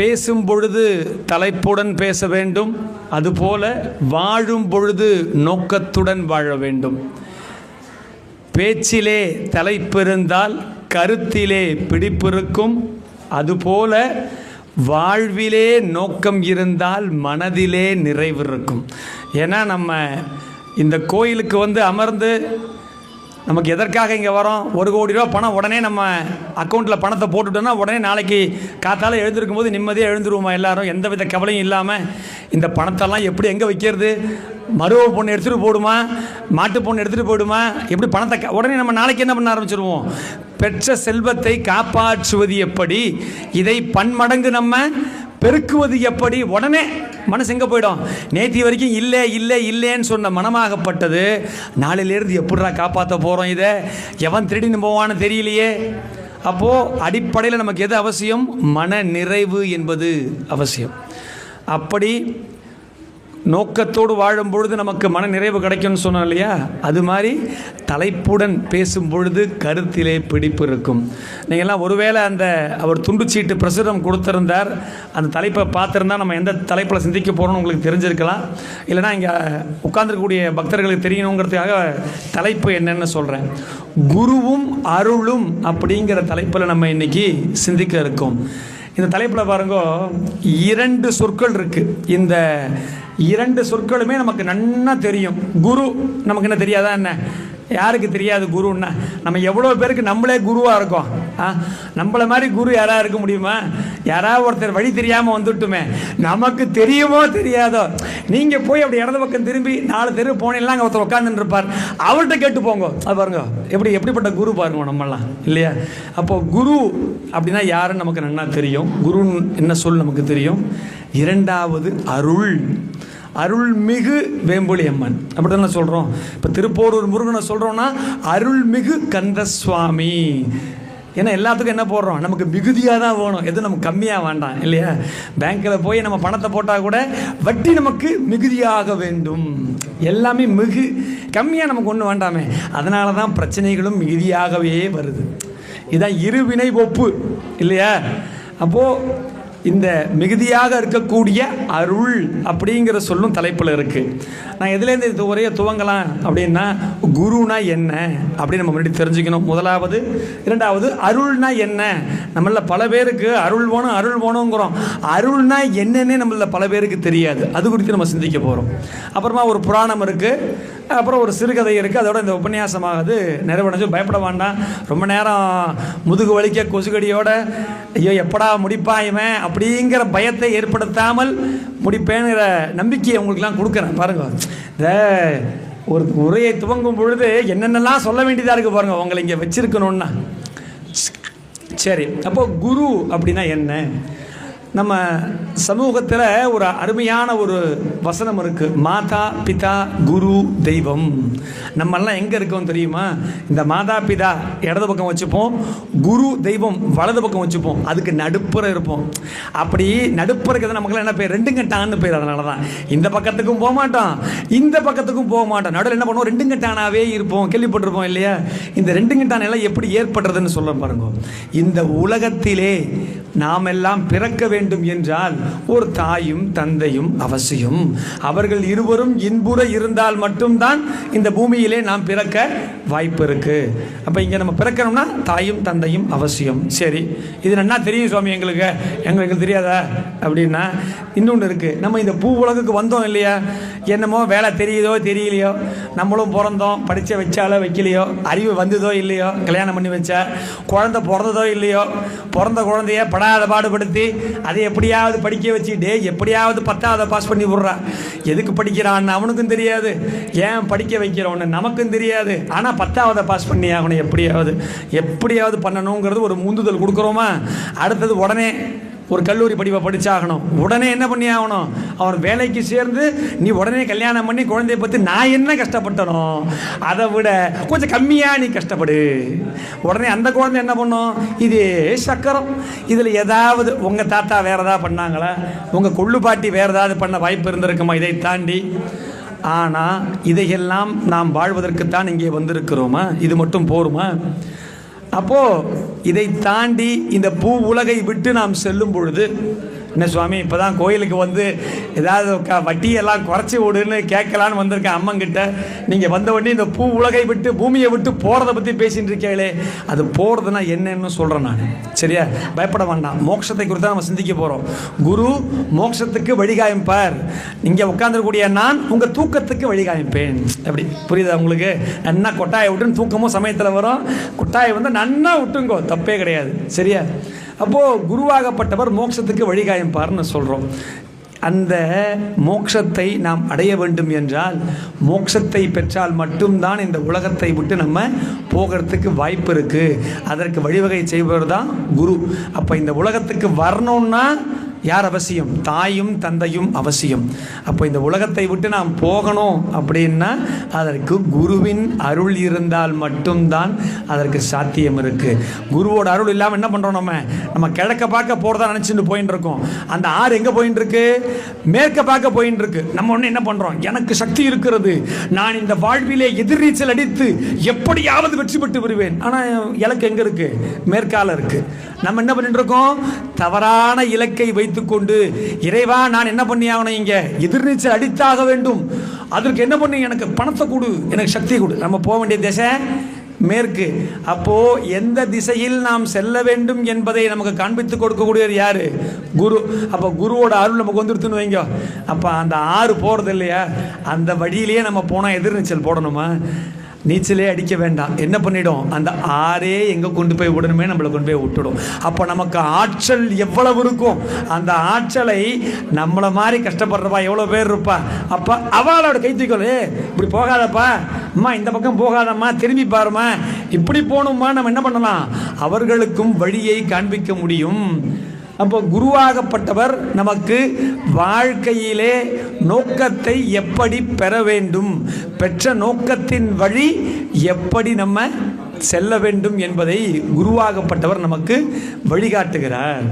பேசும் பொழுது தலைப்புடன் பேச வேண்டும். அதுபோல வாழும் பொழுது நோக்கத்துடன் வாழ வேண்டும். பேச்சிலே தலைப்பிருந்தால் கருத்திலே பிடிப்பிருக்கும் அதுபோல வாழ்விலே நோக்கம் இருந்தால் மனதிலே நிறைவு இருக்கும். ஏன்னா நம்ம இந்த கோயிலுக்கு வந்து அமர்ந்து நமக்கு எதற்காக இங்கே வரோம்? ஒரு கோடி ரூபா பணம் உடனே நம்ம அக்கௌண்ட்டில் பணத்தை போட்டுட்டோன்னா உடனே நாளைக்கு காத்தால் எழுந்திருக்கும் போது நிம்மதியாக எழுந்துருவோமா எல்லாரும்? எந்த வித கவலையும் இல்லாமல் இந்த பணத்தெல்லாம் எப்படி எங்கே வைக்கிறது? மருவ பொண்ணு எடுத்துகிட்டு போடுமா? மாட்டு பொண்ணு எடுத்துகிட்டு போயிடுமா? எப்படி பணத்தை உடனே நம்ம நாளைக்கு என்ன பண்ண ஆரம்பிச்சிருவோம்? பெற்ற செல்வத்தை காப்பாற்றுவது எப்படி? இதை பன்மடங்கு நம்ம பெருக்குவது எப்படி? உடனே மனசு எங்கே போயிடும்? நேத்தி வரைக்கும் இல்லை இல்லை இல்லைன்னு சொன்ன மனமாகப்பட்டது. நாளிலேருந்து எப்படிடா காப்பாற்ற போகிறோம் இதை? எவன் திருடின்னு போவான்னு தெரியலையே. அப்போது அடிப்படையில் நமக்கு எது அவசியம்? மன நிறைவு என்பது அவசியம். அப்படி நோக்கத்தோடு வாழும் பொழுது நமக்கு மன நிறைவு கிடைக்கும்னு சொன்னோம் இல்லையா? அது மாதிரி தலைப்புடன் பேசும் பொழுது கருத்திலே பிடிப்பு இருக்கும். நீங்கள்லாம் ஒருவேளை அந்த அவர் துண்டுச்சீட்டு பிரசுரம் கொடுத்திருந்தார் அந்த தலைப்பை பார்த்துருந்தா நம்ம எந்த தலைப்பில் சிந்திக்க போகிறோம்னு உங்களுக்கு தெரிஞ்சிருக்கலாம். இல்லைனா இங்கே உட்கார்ந்திருக்கக்கூடிய பக்தர்களுக்கு தெரியணுங்கிறதுக்காக தலைப்பு என்னென்னு சொல்கிறேன் குருவும் அருளும் அப்படிங்கிற தலைப்பில் நம்ம இன்னைக்கு சிந்திக்க இருக்கோம். இந்த தலைப்பில் பாருங்க இரண்டு சொற்கள் இருக்குது இந்த இரண்டு சொற்களுமே நமக்கு நன்னா தெரியும். குரு நமக்கு என்ன தெரியாதா என்ன? யாருக்கு தெரியாது குருன்னா? நம்ம எவ்வளோ பேருக்கு நம்மளே குருவாக இருக்கோம். ஆ? நம்மள மாதிரி குரு யாராக இருக்க முடியுமா? யாராவது ஒருத்தர் வழி தெரியாமல் வந்துட்டுமே. நமக்கு தெரியுமோ தெரியாதோ? நீங்கள் போய் அப்படி இடது பக்கம் திரும்பி நாலு தெரு போனீங்கன்னா அங்கே ஒருத்தர் உட்காந்துட்டு இருப்பார் அவர்கிட்ட கேட்டு போங்க. அது பாருங்க. எப்படி எப்படிப்பட்ட குரு பாருங்க நம்மளாம் இல்லையா? அப்போ குரு அப்படின்னா யாருன்னு நமக்கு நல்லா தெரியும். குருன்னு என்ன சொல் நமக்கு தெரியும்? இரண்டாவது அருள். அருள்மிகு வேம்புலி அம்மன். அப்படி தானே சொல்கிறோம் இப்போ திருப்போரூர் முருகனை சொல்கிறோன்னா அருள்மிகு கந்தசுவாமி. ஏன்னா எல்லாத்துக்கும் என்ன போடுறோம்? நமக்கு மிகுதியாக தான் வேணும். எதுவும் நமக்கு கம்மியாக வேண்டாம் இல்லையா? பேங்க்கில் போய் நம்ம பணத்தை போட்டால் கூட வட்டி நமக்கு மிகுதியாக வேண்டும். எல்லாமே மிகு கம்மியாக நமக்கு ஒன்றும் வேண்டாமே. அதனால தான் பிரச்சனைகளும் மிகுதியாகவே வருது. இதான் இருவினை ஒப்பு இல்லையா? அப்போது இந்த மிகுதியாக இருக்கக்கூடிய அருள் அப்படிங்கிற சொல்லும் தலைப்பில் இருக்குது நான் எதுலேருந்து இது உரையை துவங்கலாம் அப்படின்னா குருனா என்ன அப்படின்னு நம்ம முன்னாடி தெரிஞ்சுக்கணும். முதலாவது. இரண்டாவது அருள்னா என்ன? நம்மள பல பேருக்கு அருள் வேணும் அருள் வேணுங்கிறோம். அருள்னா என்னன்னே நம்மள பல பேருக்கு தெரியாது. அது குறித்து நம்ம சிந்திக்க போகிறோம் அப்புறமா ஒரு புராணம் இருக்குது அப்புறம் ஒரு சிறுகதை இருக்குது அதோட இந்த உபன்யாசமாகுது. நிறைவடைஞ்சு பயப்பட வேண்டாம். ரொம்ப நேரம் முதுகு வலிக்க கொசுகடியோட ஐயோ எப்படா முடிப்பான் இவன்? அப்படிங்கிற பயத்தை ஏற்படுத்தாமல் முடிப்பேங்கிற நம்பிக்கையை உங்களுக்குலாம் கொடுக்குறேன். பாருங்க. இந்த ஒரு உரையை துவங்கும் பொழுது என்னென்னலாம் சொல்ல வேண்டியதாக இருக்குது பாருங்கள் உங்களை இங்கே வச்சுருக்கணுன்னா சரி. அப்போ குரு அப்படின்னா என்ன? நம்ம சமூகத்தில் ஒரு அருமையான ஒரு வசனம் இருக்குது மாதா பிதா குரு தெய்வம். நம்மெல்லாம் எங்கே இருக்கோம் தெரியுமா? இந்த மாதா பிதா இடது பக்கம் வச்சுப்போம் குரு தெய்வம் வலது பக்கம் வச்சுப்போம். அதுக்கு நடுப்புற இருப்போம். அப்படி நடுப்புற இருக்கிறது நமக்குலாம் என்ன பேர்? ரெண்டு கட்டான்னு பேர் அதனால தான் இந்த பக்கத்துக்கும் போக மாட்டோம். இந்த பக்கத்துக்கும் போக மாட்டோம். நடுவில் என்ன பண்ணுவோம்? ரெண்டு கட்டானாவே இருப்போம். கேள்விப்பட்டிருப்போம் இல்லையா? இந்த ரெண்டு கட்டான எல்லாம் எப்படி ஏற்படுறதுன்னு சொல்ல பாருங்க. இந்த உலகத்திலே நாம் எல்லாம் பிறக்க வேண்டும் வேண்டும் என்றால் ஒரு தாயும் தந்தையும் அவசியம். அவர்கள் இருவரும் இன்புற இருந்தால் மட்டும்தான் இந்த பூமியிலே நாம் பிறக்க வாய்ப்பு இருக்கு. அப்போ இங்கே நம்ம பிறக்கணும்னா தாயும் தந்தையும் அவசியம். சரி இது என்ன தெரியும் சுவாமி எங்களுக்கு. எங்களுக்கு தெரியாதா? அப்படின்னா இன்னொன்று இருக்குது நம்ம இந்த பூ உலகுக்கு வந்தோம் இல்லையா? என்னமோ வேலை தெரியுதோ தெரியலையோ நம்மளும் பிறந்தோம் படித்த வச்சாலோ வைக்கலையோ அறிவு வந்ததோ இல்லையோ கல்யாணம் பண்ணி வச்சா குழந்தை பிறந்ததோ இல்லையோ பிறந்த குழந்தைய படாத பாடுபடுத்தி அதை எப்படியாவது படிக்க வச்சுட்டு எப்படியாவது பத்தாவது பாஸ் பண்ணி விட்றா. எதுக்கு படிக்கிறான்னு அவனுக்கும் தெரியாது. ஏன் படிக்க வைக்கிறோன்னு நமக்கும் தெரியாது. ஆனால் பத்தாவது பாஸ் பண்ணி ஆகணும் எப்படியாவது. எப்படியாவது பண்ணணுங்கிறது ஒரு முந்துதல் கொடுக்குறோமா? அடுத்தது உடனே ஒரு கல்லூரி படிப்பை படித்தாகணும் உடனே என்ன பண்ணி ஆகணும்? அவர் வேலைக்கு சேர்ந்து நீ உடனே கல்யாணம் பண்ணி குழந்தைய பற்றி நான் என்ன கஷ்டப்பட்டனோ அதை விட கொஞ்சம் கம்மியாக நீ கஷ்டப்படு. உடனே அந்த குழந்தை என்ன பண்ணும்? இதே சக்கரம். இதில் ஏதாவது உங்கள் தாத்தா வேறு ஏதாவது பண்ணாங்களா? உங்கள் கொள்ளு பாட்டி வேறு ஏதாவது பண்ண வாய்ப்பு இருந்திருக்குமா? இதை தாண்டி. ஆனால் இதையெல்லாம் நாம் வாழ்வதற்குத்தான் இங்கே வந்திருக்கிறோமா? இது மட்டும் போருமா? அப்போ இதை தாண்டி இந்த பூ உலகை விட்டு நாம் செல்லும் பொழுது என்ன சுவாமி இப்போ தான் கோயிலுக்கு வந்து ஏதாவது க வட்டியெல்லாம் குறைச்சி விடுன்னு கேட்கலான்னு வந்திருக்கேன் அம்மங்கிட்ட. நீங்கள் வந்த உடனே இந்த பூ உலகை விட்டு பூமியை விட்டு போகிறத பற்றி பேசிட்டு இருக்கீங்களே அது போகிறதுனா என்னன்னு சொல்கிறேன் நான். சரியா? பயப்பட வேண்டாம். மோட்சத்தை குறித்து தான் நம்ம சிந்திக்க போகிறோம் குரு மோட்சத்துக்கு வழிகாமிப்பார் இங்கே உட்காந்துருக்கூடிய நான் உங்கள் தூக்கத்துக்கு வழிகாமிப்பேன். அப்படி புரியுதா உங்களுக்கு? நன்னா கொட்டாயை விட்டுன்னு தூக்கமும் சமயத்தில் வரும். கொட்டாயை வந்து நன்னா விட்டுங்கோ. தப்பே கிடையாது. சரியா? அப்போது குருவாகப்பட்டவர் மோட்சத்துக்கு பாருன்னு சொல்கிறோம் அந்த மோட்சத்தை நாம் அடைய வேண்டும் என்றால் மோட்சத்தை பெற்றால் மட்டும்தான் இந்த உலகத்தை விட்டு நம்ம போகிறதுக்கு வாய்ப்பு இருக்குது அதற்கு வழிவகை செய்பவர் தான் குரு. அப்போ இந்த உலகத்துக்கு வரணும்னா யார் அவசியம்? தாயும் தந்தையும் அவசியம். அப்போ இந்த உலகத்தை விட்டு நாம் போகணும் அப்படின்னா அதற்கு குருவின் அருள் இருந்தால் மட்டும்தான் அதற்கு சாத்தியம் இருக்குது குருவோட அருள் இல்லாமல் என்ன பண்ணுறோம் நம்ம? நம்ம கிழக்க பார்க்க போகிறதா நினச்சிட்டு போயின்னு இருக்கோம் அந்த ஆறு எங்கே போயின்னு இருக்கு மேற்க பார்க்க போயின்னு இருக்கு நம்ம ஒன்று என்ன பண்ணுறோம் எனக்கு சக்தி இருக்கிறது. நான் இந்த வாழ்விலே எதிர்நீச்சல் அடித்து எப்படியாவது வெற்றி பெற்று வருவேன் ஆனால் இலக்கு எங்கே இருக்குது மேற்கால இருக்குது நம்ம என்ன பண்ணிட்டு இருக்கோம் தவறான இலக்கை வைத்து வைத்துக்கொண்டு இறைவா நான் என்ன பண்ணி ஆகணும் இங்க? எதிர்நீச்சல் அடித்தாக வேண்டும். அதற்கு என்ன பண்ணி? எனக்கு பணத்தை கொடு. எனக்கு சக்தி கொடு. நம்ம போக வேண்டிய திசை மேற்கு. அப்போ எந்த திசையில் நாம் செல்ல வேண்டும் என்பதை நமக்கு காண்பித்து கொடுக்கக்கூடியவர் யாரு? குரு. அப்போ குருவோட அருள் நமக்கு வந்துருத்துன்னு வைங்க. அப்போ அந்த ஆறு போகிறது இல்லையா அந்த வழியிலேயே நம்ம போனால் எதிர்நீச்சல் போடணுமா? நீச்சலே அடிக்க வேண்டாம். என்ன பண்ணிடும்? அந்த ஆறே எங்கே கொண்டு போய் விடணுமே நம்மளை கொண்டு போய் விட்டுடும். அப்போ நமக்கு ஆற்றல் எவ்வளவு இருக்கும்? அந்த ஆற்றலை நம்மளை மாதிரி கஷ்டப்படுறப்பா எவ்வளோ பேர் இருப்பா? அப்போ அவளோட கை தூக்கலே இப்படி போகாதப்பா. அம்மா இந்த பக்கம் போகாதம்மா. திரும்பி பாரும்மா. இப்படி போகணுமா நம்ம என்ன பண்ணலாம்? அவர்களுக்கும் வழியை காண்பிக்க முடியும். அப்போ குருவாகப்பட்டவர் நமக்கு வாழ்க்கையிலே நோக்கத்தை எப்படி பெற வேண்டும்? பெற்ற நோக்கத்தின் வழி எப்படி நம்ம செல்ல வேண்டும் என்பதை குருவாகப்பட்டவர் நமக்கு வழிகாட்டுகிறார்.